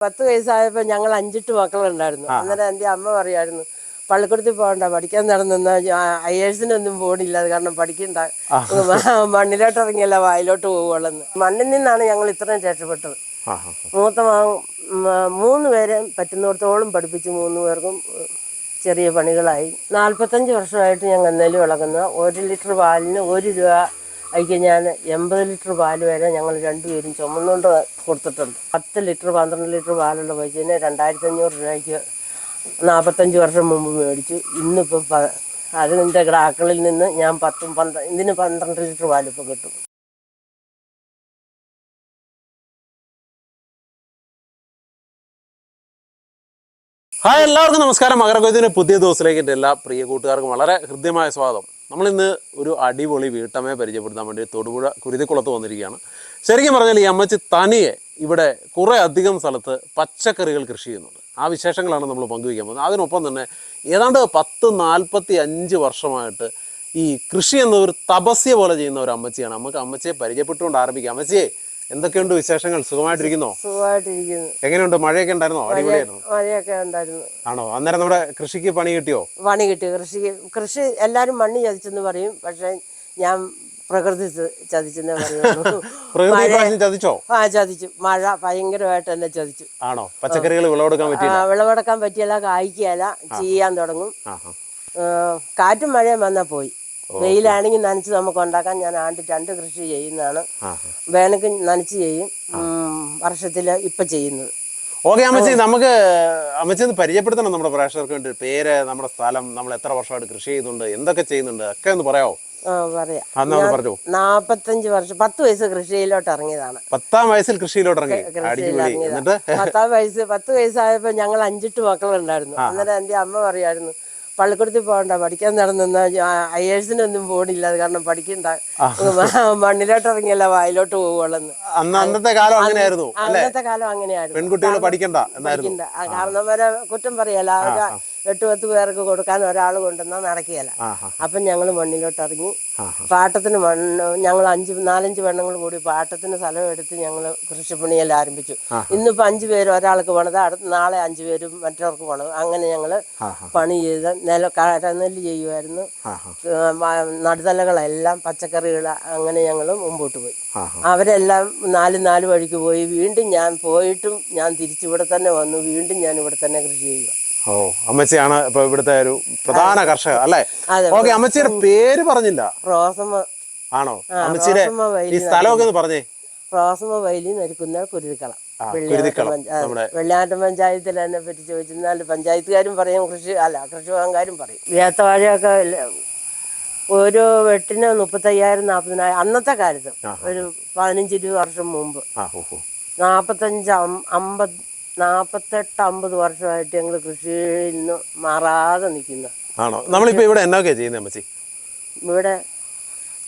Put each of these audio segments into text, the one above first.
പത്ത് വയസ്സായപ്പോൾ ഞങ്ങൾ അഞ്ചെട്ട് മക്കളുണ്ടായിരുന്നു. അന്നേരം എന്റെ അമ്മ പറയായിരുന്നു പള്ളിക്കൂടത്തിൽ പോകണ്ട പഠിക്കാൻ നടന്ന അയേഴ്സിനൊന്നും പോണില്ല കാരണം പഠിക്കണ്ട. മണ്ണിലോട്ട് ഇറങ്ങിയല്ല വായിലോട്ട് പോകുള്ളെന്ന് മണ്ണിൽ നിന്നാണ് ഞങ്ങൾ ഇത്രയും രക്ഷപ്പെട്ടത്. മൂത്ത മൂന്ന് പേരെ പറ്റുന്നിടത്തോളം പഠിപ്പിച്ച് മൂന്ന് പേർക്കും ചെറിയ പണികളായി. നാൽപ്പത്തഞ്ച് വർഷമായിട്ട് ഞങ്ങൾ നെല്ല് വിളക്കുന്ന ഒരു ലിറ്റർ പാലിന് ഒരു രൂപ അയക്ക് ഞാൻ എൺപത് ലിറ്റർ പാൽ വരെ ഞങ്ങൾ രണ്ടുപേരും ചുമന്നുകൊണ്ട് കൊടുത്തിട്ടുണ്ട്. പത്ത് ലിറ്റർ പന്ത്രണ്ട് ലിറ്റർ പാലുള്ള പൈസേനെ രണ്ടായിരത്തി അഞ്ഞൂറ് രൂപയ്ക്ക് നാൽപ്പത്തഞ്ച് വർഷം മുമ്പ് മേടിച്ചു. ഇന്നിപ്പോൾ അതിന്റെ ഗ്രാക്കളിൽ നിന്ന് ഞാൻ പത്തും പന്ത്ര ഇതിന് പന്ത്രണ്ട് ലിറ്റർ പാലിപ്പോൾ കിട്ടും. ഹായ് എല്ലാവർക്കും നമസ്കാരം. മകരകൊയ്തിന് പുതിയ ദിവസത്തിലേക്ക് എന്റെ എല്ലാ പ്രിയ കൂട്ടുകാർക്കും വളരെ ഹൃദ്യമായ സ്വാഗതം. നമ്മളിന്ന് ഒരു അടിപൊളി വീട്ടമ്മയെ പരിചയപ്പെടുത്താൻ വേണ്ടി തൊടുപുഴ കുരുതിക്കുളത്ത് വന്നിരിക്കുകയാണ്. ശരിക്കും പറഞ്ഞാൽ ഈ അമ്മച്ചി തനിയെ ഇവിടെ കുറേ അധികം സ്ഥലത്ത് പച്ചക്കറികൾ കൃഷി ചെയ്യുന്നുണ്ട്. ആ വിശേഷങ്ങളാണ് നമ്മൾ പങ്കുവയ്ക്കാൻ പോകുന്നത്. അതിനൊപ്പം തന്നെ ഏതാണ്ട് പത്ത് നാൽപ്പത്തി അഞ്ച് വർഷമായിട്ട് ഈ കൃഷി എന്ന ഒരു തപസ്യ പോലെ ചെയ്യുന്ന ഒരു അമ്മച്ചിയാണ്. നമുക്ക് അമ്മച്ചിയെ പരിചയപ്പെട്ടുകൊണ്ട് ആരംഭിക്കാം. അമ്മച്ചിയെ എന്തൊക്കെയുണ്ട് വിശേഷങ്ങൾ? സുഖമായിട്ടിരിക്കുന്നോ? സുഖമായിട്ടിരിക്കുന്നു. എങ്ങനെയുണ്ട്? മഴയൊക്കെ ഉണ്ടായിരുന്നോ? അടിപൊളിയായിരുന്നു. മഴയൊക്കെ ഉണ്ടായിരുന്നു. ആണോ? അന്നേരം നമ്മുടെ കൃഷിക്ക് പണി കിട്ടിയോ? പണി കിട്ടി. കൃഷി കൃഷി എല്ലാരും മണ്ണ് ചതിച്ചെന്ന് പറയും. പക്ഷെ ഞാൻ പ്രകൃതി ചതിച്ചെന്നേ പറയുള്ളൂ. പ്രകൃതി ചതിച്ചോ? ആ ചതിച്ചു. മഴ ഭയങ്കരമായിട്ട് എന്നെ ചതിച്ചു. ആണോ? പച്ചക്കറികൾ വിളവെടുക്കാൻ ആ, പറ്റിയില്ല? വിളവെടുക്കാൻ പറ്റിയല്ല കായ്ക്കുകയല്ല ചെയ്യാൻ തുടങ്ങും. കാറ്റും മഴയും വന്നാൽ പോയി. വെയിലാണെങ്കിൽ നനച്ച് നമുക്ക് ഉണ്ടാക്കാൻ ഞാൻ ആണ്ട് രണ്ട് കൃഷി ചെയ്യുന്നതാണ്. വേനൽക്ക് നനച്ച് ചെയ്യും. വർഷത്തിൽ ഇപ്പം ചെയ്യുന്നത്. ഓക്കെ അമ്മച്ചി നമുക്ക് അമ്മച്ചി ഒന്ന് പരിചയപ്പെടുത്തണം നമ്മുടെ പ്രേക്ഷകർക്ക് വേണ്ടി. പേര് നമ്മുടെ സ്ഥലം നമ്മൾ എത്ര വർഷമായിട്ട് കൃഷി ചെയ്യുന്നുണ്ട് എന്തൊക്കെ ചെയ്യുന്നുണ്ട് ഒക്കെ ഒന്ന് പറയാമോ പറയാം. നാപ്പത്തഞ്ച് വർഷം പത്ത് വയസ്സ് കൃഷിയിലോട്ട് ഇറങ്ങിയതാണ്. പത്താം വയസ്സിൽ കൃഷിയിലോട്ട് ഇറങ്ങി. പത്താം വയസ്സ് പത്ത് വയസ്സായപ്പോ ഞങ്ങൾ അഞ്ചെട്ട് മക്കളുണ്ടായിരുന്നു. അന്നേരം എന്റെ അമ്മ പറയായിരുന്നു പള്ളിക്കൂടത്തിൽ പോകണ്ട. പഠിക്കാൻ നടന്ന ഐ പോണില്ല. അത് കാരണം പഠിക്കണ്ട. മണ്ണിലോട്ട് ഇറങ്ങിയല്ല വായിലോട്ട് പോകുള്ളെന്ന് അന്നത്തെ കാലം അങ്ങനെയായിരുന്നു അന്നത്തെ കാലം അങ്ങനെയായിരുന്നു. പെൺകുട്ടികൾ പഠിക്കണ്ട പഠിക്കണ്ട. ആ, കാരണം വരെ കുറ്റം പറയല ഒരു എട്ട് പത്ത് പേർക്ക് കൊടുക്കാൻ ഒരാൾ കൊണ്ടുവന്നാൽ നടക്കുകയല്ല. അപ്പം ഞങ്ങൾ മണ്ണിലോട്ട് ഇറങ്ങി. പാട്ടത്തിന് മണ്ണ് ഞങ്ങൾ അഞ്ച് നാലഞ്ച് പെണ്ണുങ്ങൾ കൂടി പാട്ടത്തിന് സ്ഥലം എടുത്ത് ഞങ്ങൾ കൃഷിപ്പണിയെല്ലാം ആരംഭിച്ചു. ഇന്നിപ്പോൾ അഞ്ച് പേര് ഒരാൾക്ക് പണിത് അടുത്ത നാളെ അഞ്ച് പേരും മറ്റവർക്ക് പണിത്. അങ്ങനെ ഞങ്ങൾ പണി ചെയ്ത് നില കരനെല്ല് ചെയ്യുമായിരുന്നു നടുതലകളെല്ലാം പച്ചക്കറികൾ അങ്ങനെ ഞങ്ങൾ മുമ്പോട്ട് പോയി. അവരെല്ലാം നാല് നാല് വഴിക്ക് പോയി. വീണ്ടും ഞാൻ പോയിട്ടും ഞാൻ തിരിച്ചിവിടെ തന്നെ വന്നു. വീണ്ടും ഞാൻ ഇവിടെ തന്നെ കൃഷി ചെയ്യുക ഓ അമ്മച്ചിയാണ് ഇപ്പൊ ഇവിടുത്തെ ഒരു പ്രധാന കർഷക അല്ലേ. ഓക്കെ അമ്മച്ചിയുടെ പേര് പറഞ്ഞില്ല. റോസമ്മ. ആണോ? അമ്മച്ചിയുടെ ഈ സ്ഥലമൊക്കെ ഒന്ന് പറഞ്ഞേ. റോസമ്മ വൈലി നരിക്കുന്ന കുരുതിക്കളം. വെള്ളാട്ടം പഞ്ചായത്തിൽ എന്നെ പറ്റി ചോദിച്ചിരുന്നാൽ പഞ്ചായത്തുകാരും പറയും കൃഷി അല്ല കൃഷിഭവൻകാരും പറയും. ഏത്തവാഴയൊക്കെ ഓരോ ഒരു വെട്ടിന് മുപ്പത്തയ്യായിരം നാൽപ്പതിനായിരം അന്നത്തെ കാലത്ത് ഒരു പതിനഞ്ച് ഇരുപത് വർഷം മുമ്പ്. നാൽപ്പത്തഞ്ച് അമ്പത് നാൽപ്പത്തെട്ട് അമ്പത് വർഷമായിട്ട് ഞങ്ങൾ കൃഷിയിൽ നിന്ന് മാറാതെ നിൽക്കുന്ന. ആണോ? നമ്മളിപ്പോ ഇവിടെ എന്നൊക്കെയാ ചെയ്യുന്നത് അമ്മച്ചി? ഇവിടെ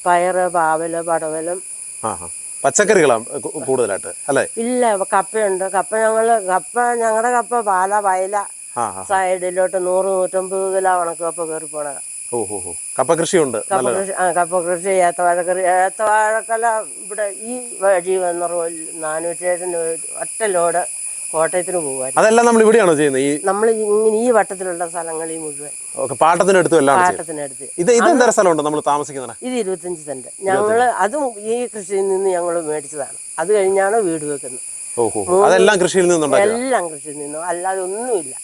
പയറ് പാവൽ പടവലും. ആ ആ പച്ചക്കറികളാണ് കു- കൂടുതലായിട്ട് അല്ലേ? ഇല്ല കപ്പയുണ്ട്. കപ്പ ഞങ്ങൾ കപ്പ ഞങ്ങളുടെ കപ്പ പാല വയല ആ ആ സൈഡിലോട്ട് നൂറ് നൂറ്റമ്പത് കിലോ ഉണക്കപ്പ കയറി പോണത്. ഓ ഓ ഓ കപ്പ കൃഷിയുണ്ട് കപ്പ കൃഷി ആ കപ്പ കൃഷി ഏത്തവാഴക്കറി ഏത്തവാഴക്കല ഇവിടെ ഈ വഴി വന്ന റോഡിൽ നാനൂറ്റി ഏഴിന് ഒറ്റ ലോഡ് കോട്ടയത്തിന് പോകുമായിരുന്നു അതെല്ലാം നമ്മൾ ഇവിടെയാണോ ചെയ്യുന്നത്? ഈ നമ്മൾ ഇങ്ങനെ ഈ വട്ടത്തിലുള്ള സ്ഥലങ്ങളിൽ മുഴുവൻ. ഓക്കെ പാട്ടത്തിനടുത്ത് എല്ലാം പാട്ടത്തിനടുത്ത് ഇത് ഇത് എന്തര സ്ഥലമുണ്ടോ നമ്മൾ താമസിക്കുന്നത്? ഇത് ഇരുപത്തഞ്ച് സെന്റ് ഞങ്ങൾ അതും ഈ കൃഷിയിൽ നിന്ന് ഞങ്ങൾ മേടിച്ചതാണ്. അത് കഴിഞ്ഞാണ് വീട് വെക്കുന്നത്. ഓ ഓ ഓ. അതെല്ലാം കൃഷിയിൽ നിന്നും എല്ലാം കൃഷിയിൽ നിന്നും. അല്ലാതെ ഒന്നുമില്ല.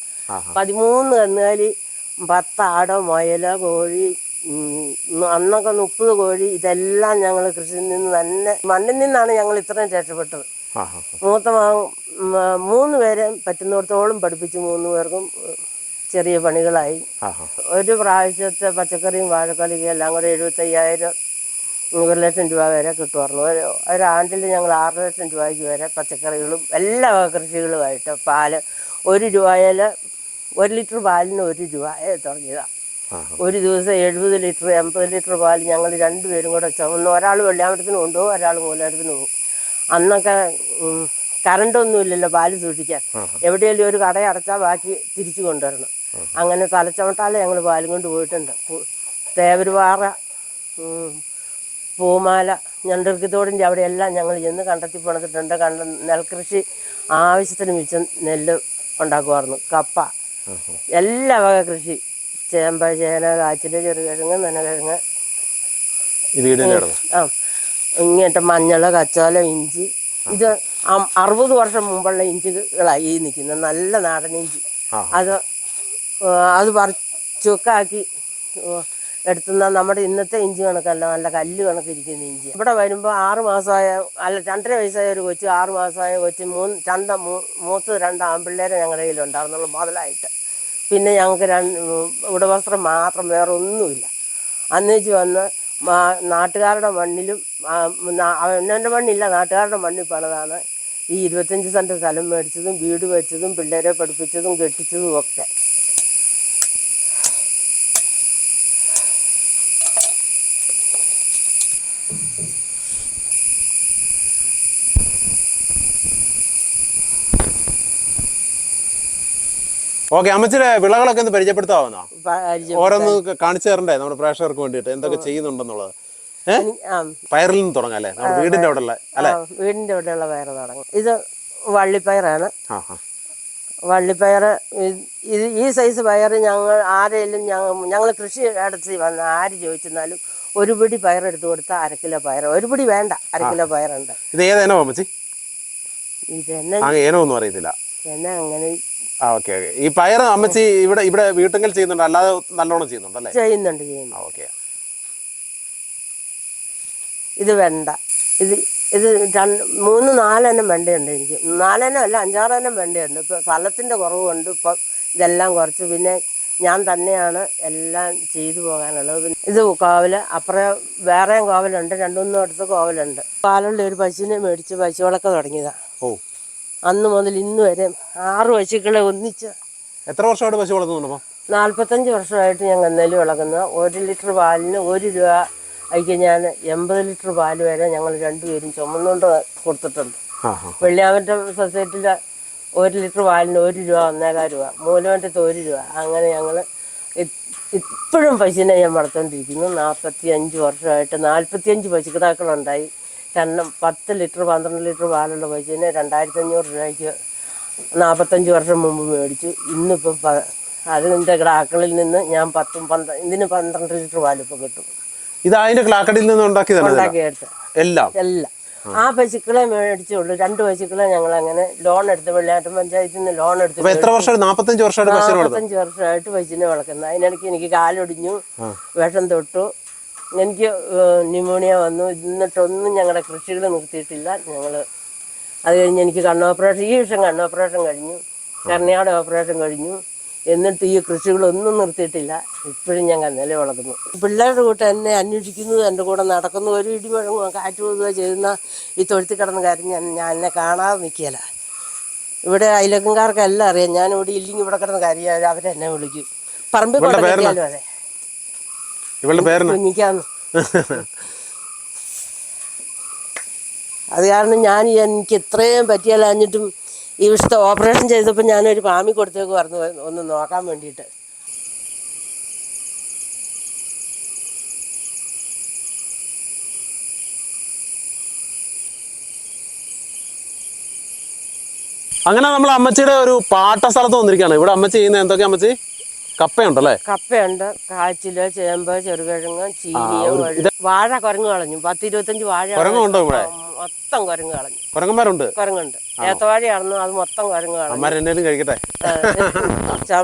പതിമൂന്ന് കന്നുകാലി പത്താട് മുയല കോഴി അന്നൊക്കെ മുപ്പത് കോഴി ഇതെല്ലാം ഞങ്ങൾ കൃഷിയിൽ നിന്ന് തന്നെ മണ്ണിൽ നിന്നാണ് ഞങ്ങൾ ഇത്രയും രക്ഷപ്പെട്ടത്. മൂത്ത മൂന്ന് പേരെ പറ്റുന്നിടത്തോളം പഠിപ്പിച്ച് മൂന്ന് പേർക്കും ചെറിയ പണികളായി. ഒരു പ്രാവശ്യത്തെ പച്ചക്കറിയും വാഴക്കറിയും എല്ലാം കൂടെ എഴുപത്തയ്യായിരം ഒരു ലക്ഷം രൂപ വരെ കിട്ടുമായിരുന്നു. ഒരു ഒരാണ്ടിൽ ഞങ്ങൾ ആറ് ലക്ഷം രൂപയ്ക്ക് വരെ പച്ചക്കറികളും എല്ലാ കൃഷികളുമായിട്ട് പാൽ ഒരു രൂപയിൽ ഒരു ലിറ്റർ പാലിന് ഒരു രൂപ തുടങ്ങിയതാണ് ഒരു ദിവസം എഴുപത് ലിറ്റർ എൺപത് ലിറ്റർ പാൽ ഞങ്ങൾ രണ്ടുപേരും കൂടെ ചുമന്ന് ഒരാൾ വെള്ളിയാമരത്തിന് കൊണ്ടുപോകും ഒരാൾ മൂലമരത്തിന് പോകും. അന്നൊക്കെ കറണ്ടൊന്നും ഇല്ലല്ലോ പാൽ സൂക്ഷിക്കാൻ. എവിടെയെങ്കിലും ഒരു കട അടച്ചാൽ ബാക്കി തിരിച്ചു കൊണ്ടുവരണം. അങ്ങനെ തലച്ചവട്ടാലേ ഞങ്ങൾ പാലും കൊണ്ട് പോയിട്ടുണ്ട്. തേവരുപാറ പൂമാല ഞണ്ടർക്കിത്തോടിന്റെ അവിടെയെല്ലാം ഞങ്ങൾ ചെന്ന് കണ്ടെത്തി പണിതിട്ടുണ്ട്. കണ്ട നെൽകൃഷി ആവശ്യത്തിന് മിച്ചം നെല്ല് ഉണ്ടാക്കുമായിരുന്നു കപ്പ. എല്ലാ വക കൃഷി. ചേമ്പ ചേന കാച്ചിൽ ചെറുകിഴങ്ങ് നനകിഴങ്ങ്. ആ. ഇങ്ങനത്തെ മഞ്ഞൾ കച്ചോലം ഇഞ്ചി. ഇത് അറുപത് വർഷം മുമ്പുള്ള ഇഞ്ചികളായി നിൽക്കുന്നത്. നല്ല നാടൻ ഇഞ്ചി. അത് അത് പറിച്ചൊക്കാക്കി എടുത്തുന്ന നമ്മുടെ ഇന്നത്തെ ഇഞ്ചി കണക്കല്ല നല്ല കല്ല് കണക്ക് ഇരിക്കുന്ന ഇഞ്ചി ഇവിടെ വരുമ്പോൾ ആറ് മാസമായ അല്ല രണ്ടര വയസ്സായ ഒരു കൊച്ചു ആറ് മാസമായ കൊച്ചു മൂന്ന് രണ്ട് മൂത്ത് രണ്ട് ആൺപിള്ളേരെ ഞങ്ങളുടെ കയ്യിലുണ്ടായിരുന്നുള്ളൂ മുതലായിട്ട്. പിന്നെ ഞങ്ങൾക്ക് രണ്ട് ഉടവസ്ത്രം മാത്രം വേറെ ഒന്നുമില്ല അന്നേച്ച് വന്ന് നാട്ടുകാരുടെ മണ്ണിലും അവനവന്റെ മണ്ണില്ല നാട്ടുകാരുടെ മണ്ണിൽ പണിതാണ്. ഈ ഇരുപത്തഞ്ച് സെന്റ് സ്ഥലം മേടിച്ചതും വീട് വെച്ചതും പിള്ളേരെ പഠിപ്പിച്ചതും കെട്ടിച്ചതും ഒക്കെ. ഓക്കെ അമ്മച്ചിയുടെ വിളകളൊക്കെ ഒന്ന് പരിചയപ്പെടുത്താവുന്നോ? പരിചയം ഓരോന്ന് കാണിച്ചു തരണ്ടേ നമ്മുടെ പ്രേക്ഷകർക്ക് വേണ്ടിട്ട് എന്തൊക്കെ ചെയ്യുന്നുണ്ടെന്നുള്ളത്? പയറിൽ നിന്ന് തുടങ്ങാം അല്ലേ? നമ്മുടെ വീടിന്റെ അവിടെ ഉള്ള അല്ലേ? ആ, വീടിന്റെ ഇവിടെയുള്ള പയർ തുടങ്ങും. ഇത് വള്ളിപ്പയറാണ്. വള്ളിപ്പയർ ഇത് ഈ സൈസ് പയർ ഞങ്ങൾ ആരെങ്കിലും ഞങ്ങൾ ഞങ്ങൾ കൃഷി അടച്ച് വന്ന് ആര് ചോദിച്ചെന്നാലും ഒരു പിടി പയർ എടുത്തു കൊടുത്താൽ അര കിലോ പയർ ഒരു പിടി വേണ്ട അര കിലോ പയറുണ്ട്. ഇത് ഏതേനോ അമ്മച്ചി? ഇതെന്നെ ഏനോ ഒന്നും അറിയത്തില്ല. എന്നെ അങ്ങനെ ആ ഓക്കെ ഓക്കെ. ഈ പയർ അമ്മച്ചി ഇവിടെ ഇവിടെ വീട്ടിൽ ചെയ്യുന്നുണ്ട് അല്ലാതെ നല്ലോണം ചെയ്യുന്നുണ്ട് അല്ലേ? ചെയ്യുന്നുണ്ട് ചെയ്യുന്നു ഓക്കെ. ഇത് വെണ്ട. ഇത് ഇത് രണ്ട് മൂന്ന് നാലെണ്ണം വെണ്ടയുണ്ട് എനിക്ക്. നാലെണ്ണം അല്ല അഞ്ചാറെണ്ണം വെണ്ടയുണ്ട്. ഇപ്പോൾ സ്ഥലത്തിന്റെ കുറവുണ്ട് ഇപ്പം ഇതെല്ലാം കുറച്ച്. പിന്നെ ഞാൻ തന്നെയാണ് എല്ലാം ചെയ്തു പോകാനുള്ളത്. പിന്നെ ഇത് കോവൽ അപ്പുറം വേറെയും കോവലുണ്ട്. രണ്ടുമൂന്നും അടുത്ത് കോവലുണ്ട്. പാലുള്ള ഒരു പശുവിനെ മേടിച്ച് പശുവളക്കം തുടങ്ങിയതാണ് ഓ അന്ന് മുതൽ ഇന്ന് വരെ ആറ് പശുക്കളെ ഒന്നിച്ച് എത്ര വർഷമായിട്ട് പശു വളർത്തുന്നുണ്ടോ നാൽപ്പത്തഞ്ച് വർഷമായിട്ട് ഞാൻ കന്നേൽ വളർക്കുന്ന ഒരു ലിറ്റർ പാലിന് ഒരു രൂപ അയക്ക് ഞാൻ എൺപത് ലിറ്റർ പാൽ വരെ ഞങ്ങൾ രണ്ടുപേരും ചുമന്നുകൊണ്ട് കൊടുത്തിട്ടുണ്ട്. വെള്ളിയാമറ്റ സൊസൈറ്റിയിൽ ഒരു ലിറ്റർ പാലിന് ഒരു രൂപ ഒന്നേകാൽ രൂപ മൂലമറ്റത്ത് ഒരു രൂപ. അങ്ങനെ ഞങ്ങൾ ഇപ്പോഴും പശുവിനെ ഞാൻ വളർത്തുകൊണ്ടിരിക്കുന്നു നാൽപ്പത്തി അഞ്ച് വർഷമായിട്ട് നാൽപ്പത്തി അഞ്ച് പശുക്കിടാക്കളുണ്ടായി രണ്ട് പത്ത് ലിറ്റർ പന്ത്രണ്ട് ലിറ്റർ പാലുള്ള പശുവിനെ രണ്ടായിരത്തി അഞ്ഞൂറ് രൂപയ്ക്ക് നാൽപ്പത്തഞ്ച് വർഷം മുമ്പ് മേടിച്ചു. ഇന്നിപ്പം പ അതിന്റെ ക്ലാക്കളിൽ നിന്ന് ഞാൻ പത്തും പന്ത്രണ്ട് ഇതിന് പന്ത്രണ്ട് ലിറ്റർ പാലിപ്പോൾ കിട്ടും. ഇത് അതിന്റെ ക്ലാക്കടിയിൽ നിന്ന്? ഉണ്ടാക്കിയെടുത്ത് എല്ലാം? എല്ലാം. ആ. പശുക്കളെ മേടിച്ചുള്ളൂ. രണ്ട് പശുക്കളെ ഞങ്ങൾ അങ്ങനെ ലോൺ എടുത്ത് വെള്ളാട്ടം പഞ്ചായത്തിൽ നിന്ന് ലോൺ എടുത്ത് എത്ര വർഷം നാൽപ്പത്തഞ്ച് വർഷമായിട്ട് നാൽപ്പത്തഞ്ച് വർഷമായിട്ട് പശുവിനെ വളർക്കുന്നത് അതിനിടയ്ക്ക് എനിക്ക് കാലൊടിഞ്ഞു വിഷം തൊട്ടു. എനിക്ക് ന്യൂമോണിയ വന്നു. എന്നിട്ടൊന്നും ഞങ്ങളുടെ കൃഷികൾ നിർത്തിയിട്ടില്ല. ഞങ്ങൾ അത് കഴിഞ്ഞ് എനിക്ക് കണ്ണ് ഓപ്പറേഷൻ ഈ വിഷം കണ്ണ് ഓപ്പറേഷൻ കഴിഞ്ഞു. കർണയാട് ഓപ്പറേഷൻ കഴിഞ്ഞു. എന്നിട്ട് ഈ കൃഷികളൊന്നും നിർത്തിയിട്ടില്ല. ഇപ്പോഴും ഞങ്ങൾ നില വളർത്തുന്നു പിള്ളേരുടെ കൂട്ട് എന്നെ അന്വേഷിക്കുന്നു എന്റെ കൂടെ നടക്കുന്നു. ഒരു ഇടിമുഴങ്ങുക കാറ്റ് പോകുക ചെയ്യുന്ന ഈ തൊഴുത്തി കിടന്ന കാര്യം ഞാൻ ഞാൻ എന്നെ കാണാതെ നിൽക്കുകയില്ല. ഇവിടെ അയലക്കാർക്കെല്ലാം അറിയാം. ഞാൻ ഇവിടെ ഇല്ലെങ്കിൽ ഇവിടെ കിടന്ന കാര്യം അവരെന്നെ വിളിക്കും. പറമ്പിൽ? കൊണ്ടിരിക്കാലും അതെ ഇവളുടെ പേര് കുഞ്ഞിക്കാന്ന്. അത് കാരണം ഞാൻ എനിക്ക് ഇത്രയും പറ്റിയാലഞ്ഞിട്ടും ഈ വിഷത്തെ ഓപ്പറേഷൻ ചെയ്തപ്പോൾ ഞാനൊരു പാമി കൊടുത്തേക്ക് പറഞ്ഞു. ഒന്ന് നോക്കാൻ വേണ്ടിയിട്ട്. അങ്ങനെ നമ്മൾ അമ്മച്ചിയുടെ ഒരു പാട്ട സ്ഥലത്ത് വന്നിരിക്കുകയാണ്. ഇവിടെ അമ്മച്ചി ചെയ്യുന്ന എന്തൊക്കെയാണ് അമ്മച്ചി? കപ്പയുണ്ടല്ലേ? കപ്പയുണ്ട്. കാച്ചിൽ ചേമ്പ് ചെറുകിഴങ്ങ് ചീനി വഴു- കുരങ്ങ് കളഞ്ഞു. പത്ത് ഇരുപത്തഞ്ച് വാഴ കുരങ്ങുണ്ടോ ഇവിടെ? മൊത്തം കുരങ്ങ് കളഞ്ഞു. കുരങ്ങന്മാരുണ്ട്? കുരങ്ങുണ്ട്. ഏത്തവാഴയാണെന്ന് അത് മൊത്തം കുരങ്ങ് കളഞ്ഞു. കഴിക്കട്ടെ?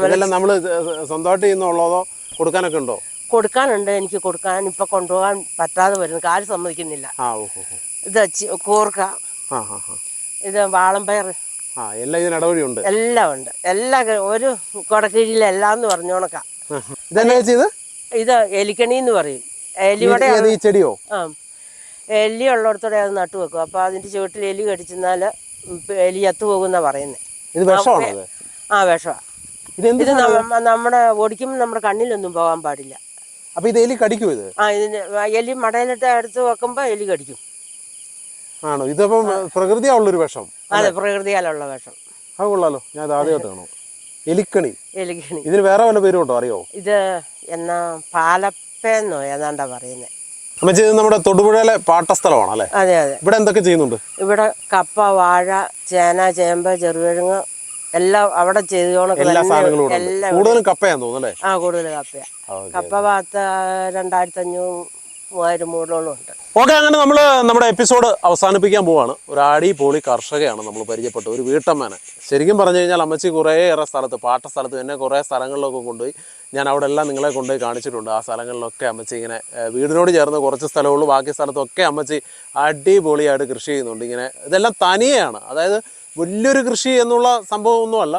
ഇതെല്ലാം നമ്മൾ സ്വന്തമായിട്ട് ചെയ്യുന്നുള്ളതോ കൊടുക്കാനൊക്കെ ഉണ്ടോ? കൊടുക്കാനുണ്ട്. എനിക്ക് കൊടുക്കാൻ ഇപ്പൊ കൊണ്ടുപോകാൻ പറ്റാതെ വരുന്നു. കാൽ സമ്മതിക്കുന്നില്ല. ഇത് കൂർക്ക. ഇത് വാളംപയർ ആ എല്ലാം ഇതിന് ഇടവഴിയുണ്ട്. എല്ലാം ഉണ്ട്. എല്ലാ ഒരു ഒരു കൊടക്കീഴിലെല്ലാം എന്ന് പറഞ്ഞോണക്ക ഇതെന്നാ ചെയ്ത് ഇത്? എലിക്കണി എന്ന് പറയും. എലിയുടെ ചെടിയോ? ആ. എലി ഉള്ളിടത്തോടെ അത് നട്ടു വെക്കും. അപ്പോൾ അതിന്റെ ചുവട്ടിൽ എലി കടിച്ചെന്നാൽ എലി ചത്തു പോകുന്ന പറയുന്നത് ഇത് വിഷമാണോ ആ വിഷമാണ് ഇത് നമ്മ- നമ്മുടെ ഓടിക്കുമ്പോൾ നമ്മുടെ കണ്ണിലൊന്നും പോകാൻ പാടില്ല. അപ്പൊ ഇത് എലി കടിക്കും ഇത്? ആ ഇതിന് എലി മടയിലിട്ട് എടുത്ത് വെക്കുമ്പോൾ എലി കടിക്കും. ആണോ? ഇതിപ്പം പ്രകൃതിയാവുള്ളൊരു വിഷം. അതെ പ്രകൃതിയാലുള്ള വിഷം. അത് കൊള്ളാലോ. ഞാൻ ആദ്യമായിട്ട് കാണും. എലിക്കണി. എലിക്കണി. ഇതിന് വേറെ വല്ല പേരും ഉണ്ടോ? അറിയോ? ഇത് എന്നാ പാലപ്പേന്നോ ഏതാണ്ടാ പറയുന്നത് അമ്മച്ചി ഇത് നമ്മുടെ തൊടുപുഴയിലെ പാട്ടസ്ഥലമാണ് അല്ലേ? അതെ അതെ. ഇവിടെ എന്തൊക്കെ ചെയ്യുന്നുണ്ട്? ഇവിടെ കപ്പ വാഴ ചേന ചേമ്പ് ചെറുകിഴങ്ങ് എല്ലാം അവിടെ ചെയ്തോണൊക്കെ എല്ലാ സാധനങ്ങളും ഇവിടെ ഉണ്ട്. കൂടുതലും കപ്പയാന്ന് തോന്നുന്നു അല്ലേ? ആ കൂടുതൽ കപ്പയാ. കപ്പ ഭാഗത്ത് രണ്ടായിരത്തി അഞ്ഞൂറ് മൂവായിരം മൂടോളം ഉണ്ട്. ഓക്കെ അങ്ങനെ നമ്മൾ നമ്മുടെ എപ്പിസോഡ് അവസാനിപ്പിക്കാൻ പോവാണ്. ഒരു ആടി പോളി കർഷകയാണ് നമ്മൾ പരിചയപ്പെട്ട ഒരു വീട്ടമ്മനെ. ശരിക്കും പറഞ്ഞു കഴിഞ്ഞാൽ അമ്മച്ചി കുറേയേറെ സ്ഥലത്ത് പാട്ട സ്ഥലത്ത് എന്നെ കുറേ സ്ഥലങ്ങളിലൊക്കെ കൊണ്ടുപോയി. ഞാൻ അവിടെ എല്ലാം നിങ്ങളെ കൊണ്ടുപോയി കാണിച്ചിട്ടുണ്ട്. ആ സ്ഥലങ്ങളിലൊക്കെ അമ്മച്ചി ഇങ്ങനെ വീടിനോട് ചേർന്ന് കുറച്ച് സ്ഥലമുള്ളൂ ബാക്കി സ്ഥലത്തൊക്കെ അമ്മച്ചി അടിപൊളിയായിട്ട് കൃഷി ചെയ്യുന്നുണ്ട്. ഇങ്ങനെ ഇതെല്ലാം തനിയെയാണ്. അതായത് വലിയൊരു കൃഷി എന്നുള്ള സംഭവമൊന്നുമല്ല.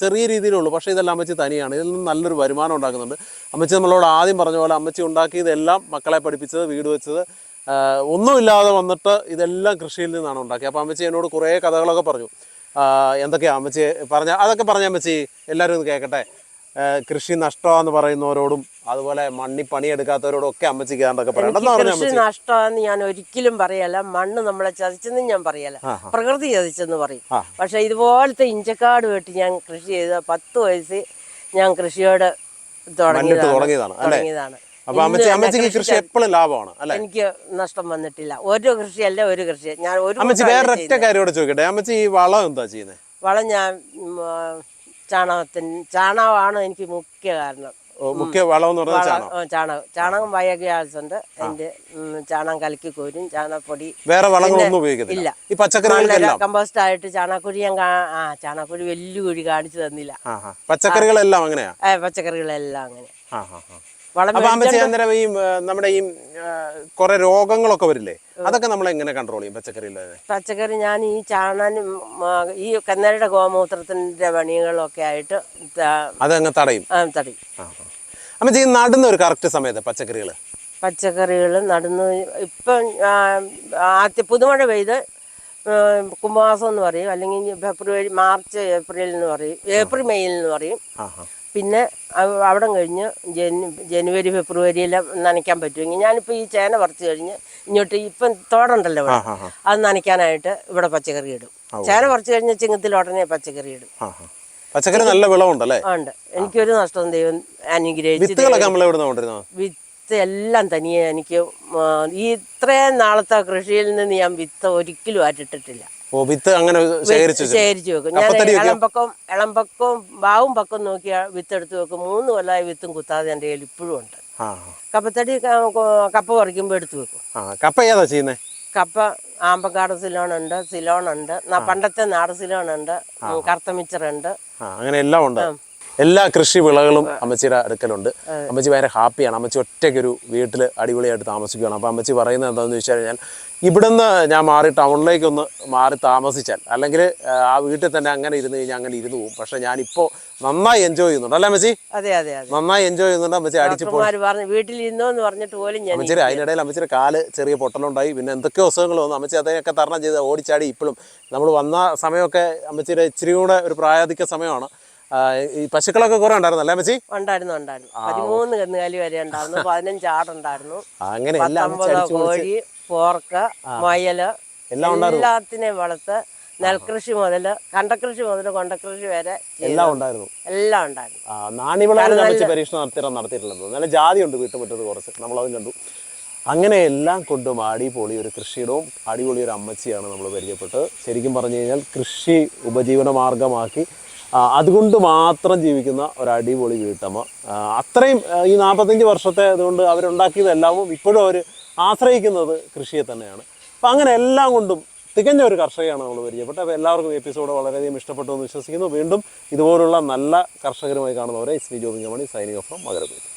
ചെറിയ രീതിയിലുള്ളൂ പക്ഷേ ഇതെല്ലാം അമ്മച്ചി തനിയാണ്. ഇതിൽ നിന്ന് നല്ലൊരു വരുമാനം ഉണ്ടാക്കുന്നുണ്ട്. അമ്മച്ചി നമ്മളോട് ആദ്യം പറഞ്ഞ പോലെ അമ്മച്ചി ഉണ്ടാക്കിയതെല്ലാം മക്കളെ പഠിപ്പിച്ചത് വീട് വെച്ചത് ഒന്നുമില്ലാതെ വന്നിട്ട് ഇതെല്ലാം കൃഷിയിൽ നിന്നാണ് ഉണ്ടാക്കിയത്. അപ്പോൾ അമ്മച്ചി എന്നോട് കുറേ കഥകളൊക്കെ പറഞ്ഞു. എന്തൊക്കെയാണ് അമ്മച്ചി പറഞ്ഞ അതൊക്കെ പറഞ്ഞ അമ്മച്ചി എല്ലാവരും ഒന്ന് കേൾക്കട്ടെ? കൃഷി നഷ്ടമാന്ന് പറയുന്നവരോടും അതുപോലെ മണ്ണി പണിയെടുക്കാത്തവരോടും ഒക്കെ ഏതാണ്ടൊക്കെ പറയണം. കൃഷി നഷ്ടമാന്ന് നഷ്ടമാണെന്ന് ഞാൻ ഒരിക്കലും പറയല മണ്ണ് നമ്മളെ ചതിച്ചെന്ന് ഞാൻ പറയല പ്രകൃതി ചതിച്ചെന്ന് പറയും. പക്ഷെ ഇതുപോലത്തെ ഇഞ്ചക്കാട് വെട്ടി ഞാൻ കൃഷി ചെയ്ത പത്ത് വയസ്സ് ഞാൻ കൃഷിയോട് തുടങ്ങിയതാണ്. അമ്മച്ചി കൃഷി എപ്പോഴും ലാഭമാണ് അല്ലേ? എനിക്ക് നഷ്ടം വന്നിട്ടില്ല. ഒരു കൃഷിയല്ല ഒരു കൃഷി ഞാൻ ഒരു അമ്മച്ചി വേറെ. കാര്യം ചോദിക്കട്ടെ. അമ്മച്ചി ഈ വളം എന്താ ചെയ്യുന്നത് വളം ഞാൻ ചാണകത്തിന് ചാണകമാണ് എനിക്ക് മുഖ്യ കാരണം. മുഖ്യ വളം എന്ന് പറഞ്ഞാൽ ചാണകം. ചാണകം. ചാണകം ബയോഗ്യാസ് ഉണ്ട് അതിന്റെ ചാണകം കലക്കി കോരും. ചാണകപ്പൊടി. വേറെ വളങ്ങളൊന്നും ഇല്ല. ഈ പച്ചക്കറികൾക്കെല്ലാം? കമ്പോസ്റ്റ് ആയിട്ട് ചാണകക്കുഴി ഞാൻ ആ ചാണകക്കുഴി വലിയ കുഴി കാണിച്ചു തന്നില്ല. പച്ചക്കറികളെല്ലാം അങ്ങനെയാ? പച്ചക്കറികളെല്ലാം അങ്ങനെ. അന്നേരം ഈ നമ്മുടെ ഈ കുറെ രോഗങ്ങളൊക്കെ വരില്ലേ? അതൊക്കെ നമ്മൾ എങ്ങനെ കൺട്രോൾ ചെയ്യും പച്ചക്കറിയിൽ പച്ചക്കറി ഞാൻ ഈ ചാണാനും ഈ കന്നരയുടെ ഗോമൂത്രത്തിന്റെ പണികളൊക്കെ ആയിട്ട് അതങ്ങ് തടയും? തടയും. അമ്മച്ചി നടുന്ന ഒരു കറക്റ്റ് സമയത്ത് പച്ചക്കറികൾ പച്ചക്കറികൾ നടന്നു ഇപ്പം ആദ്യ പുതുമഴ പെയ്ത് കുംഭമാസം എന്ന് പറയും. അല്ലെങ്കിൽ ഫെബ്രുവരി മാർച്ച് ഏപ്രിൽ എന്ന് പറയും. ഏപ്രിൽ മെയ്യിൽ എന്ന് പറയും. പിന്നെ അവ- അവിടെ കഴിഞ്ഞ് ജനു ജനുവരി ഫെബ്രുവരിയിൽ നനയ്ക്കാൻ പറ്റുമെങ്കിൽ ഞാനിപ്പോൾ ഈ ചേന പറിച്ചു കഴിഞ്ഞ് ഇങ്ങോട്ട് ഇപ്പം തോടുണ്ടല്ലോ ഇവിടെ. അത് നനയ്ക്കാനായിട്ട് ഇവിടെ പച്ചക്കറി ഇടും. ചേന പറിച്ചു കഴിഞ്ഞ് ചിങ്ങത്തിൽ ഉടനെ പച്ചക്കറി ഇടും. പച്ചക്കറി നല്ല വിളവുണ്ടല്ലേ ഉണ്ട്. എനിക്കൊരു നഷ്ടം ദൈവം അനുഗ്രഹിച്ചു വിത്തുകളൊക്കെ നമ്മൾ എവിടെ കൊണ്ടിരുന്നത് വിത്ത് എല്ലാം തനിയെ എനിക്ക് ഈ ഇത്രയും നാളത്തെ കൃഷിയിൽ നിന്ന് ഞാൻ വിത്ത് ഒരിക്കലും ആറ്റിട്ടിട്ടില്ല. ഓ വിത്ത് അങ്ങനെ ശേഖരിച്ചു വെക്കും. ഞാൻ കപ്പത്തടി വെക്കും? ഇളമ്പക്കം ഇളമ്പക്കവും ബാവും പക്കം നോക്കി വിത്ത് എടുത്ത് വെക്കും. മൂന്ന് കൊല്ലമായി വിത്തും കുത്താതെ എന്റെ കയ്യിൽ ഇപ്പോഴും ഉണ്ട്. കപ്പത്തടി കപ്പ പറിക്കുമ്പോൾ എടുത്ത് വെക്കും. കപ്പ ഏതാ ചെയ്യുന്നത് കപ്പ ആമ്പക്കാട് സിലോൺ ഉണ്ട് സിലോൺ ഉണ്ട്. പണ്ടത്തെ നാട് സിലോൺ ഉണ്ട്. കറുത്ത മിച്ചർ ഉണ്ട്. അങ്ങനെ എല്ലാം ഉണ്ട്. എല്ലാ കൃഷി വിളകളും അമ്മച്ചിയുടെ അടുക്കലുണ്ട്. അമ്മച്ചി ഭയങ്കര ഹാപ്പിയാണ്. അമ്മച്ചി ഒറ്റയ്ക്കൊരു വീട്ടിൽ അടിപൊളിയായിട്ട് താമസിക്കുകയാണ് അപ്പോൾ അമ്മച്ചി പറയുന്നത് എന്താണെന്ന് ചോദിച്ചു കഴിഞ്ഞാൽ ഇവിടുന്ന് ഞാൻ മാറി ടൗണിലേക്ക് ഒന്ന് മാറി താമസിച്ചാൽ അല്ലെങ്കിൽ ആ, വീട്ടിൽ തന്നെ അങ്ങനെ ഇരുന്ന് കഴിഞ്ഞാൽ അങ്ങനെ ഇരുന്ന് പോകും. പക്ഷെ ഞാനിപ്പോൾ നന്നായി എൻജോയ് ചെയ്യുന്നുണ്ട്. അല്ലേ അമ്മച്ചി? അതെ അതെ നന്നായി എൻജോയ് ചെയ്യുന്നുണ്ട്. അമ്മച്ചി അടിച്ചു പറഞ്ഞു വീട്ടിലിരുന്നോ എന്ന് പറഞ്ഞിട്ട് പോലും ഞാൻ അമ്മച്ചിയുടെ അതിനിടയിൽ അമ്മച്ചിയുടെ കാൽ ചെറിയ പൊട്ടലുണ്ടായി. പിന്നെ എന്തൊക്കെ അസുഖങ്ങൾ വന്നു. അമ്മച്ചി അതിനൊക്കെ തരണം ചെയ്ത് ഓടിച്ചാടി ഇപ്പോഴും. നമ്മൾ വന്ന സമയമൊക്കെ അമ്മച്ചിയുടെ ഇച്ചിരി കൂടെ ഒരു പ്രായാധിക്യ സമയമാണ്. ഈ പശുക്കളൊക്കെ കുറെ ഉണ്ടായിരുന്നല്ലേ മച്ചി ഉണ്ടായിരുന്നു ഉണ്ടായിരുന്നു. പതിമൂന്ന് കന്നുകാലി വരെ ഉണ്ടായിരുന്നു. പതിനഞ്ച് ആടുണ്ടായിരുന്നു. അങ്ങനെ കോഴി പോർക്ക മയൽ എല്ലാം ഉണ്ടായിരുന്നു. എല്ലാത്തിനെയും വളർത്ത് നെൽകൃഷി മുതൽ കണ്ടകൃഷി മുതൽ കൊണ്ടകൃഷി വരെ എല്ലാം ഉണ്ടായിരുന്നു. എല്ലാം ഉണ്ടായിരുന്നു. നാണി നാണ്യവിളകളിൽ അമ്മച്ചി പരീക്ഷണം നടത്തിയിട്ട് നടത്തിയിട്ടുള്ളത്. നല്ല ജാതി ഉണ്ട് വീട്ടുമുറ്റത്ത് കുറച്ച് നമ്മളതും കണ്ടു. അങ്ങനെ എല്ലാം കൊണ്ടും അടിപൊളി ഒരു കൃഷിയിടവും അടിപൊളി ഒരു അമ്മച്ചിയാണ് നമ്മൾ പരിചയപ്പെട്ടത്. ശരിക്കും പറഞ്ഞു കഴിഞ്ഞാൽ കൃഷി ഉപജീവന മാർഗമാക്കി അതുകൊണ്ട് മാത്രം ജീവിക്കുന്ന ഒരു അടിപൊളി വീട്ടമ്മ. അത്രയും ഈ നാൽപ്പത്തഞ്ച് വർഷത്തെ അതുകൊണ്ട് അവരുണ്ടാക്കിയതെല്ലാവും ഇപ്പോഴും അവർ ആശ്രയിക്കുന്നത് കൃഷിയെ തന്നെയാണ്. അപ്പം അങ്ങനെ എല്ലാം കൊണ്ടും തികഞ്ഞ ഒരു കർഷകയാണ് നമ്മൾ പരിചയപ്പെട്ടത്. അപ്പോൾ എല്ലാവർക്കും എപ്പിസോഡ് വളരെയധികം ഇഷ്ടപ്പെട്ടു എന്ന് വിശ്വസിക്കുന്നു. വീണ്ടും ഇതുപോലുള്ള നല്ല കർഷകരുമായി കാണുന്നവരെ ഇസ്മി ജോബിംഗമണി സൈനിക ഓഫ് ഫ്രം മകരപുരം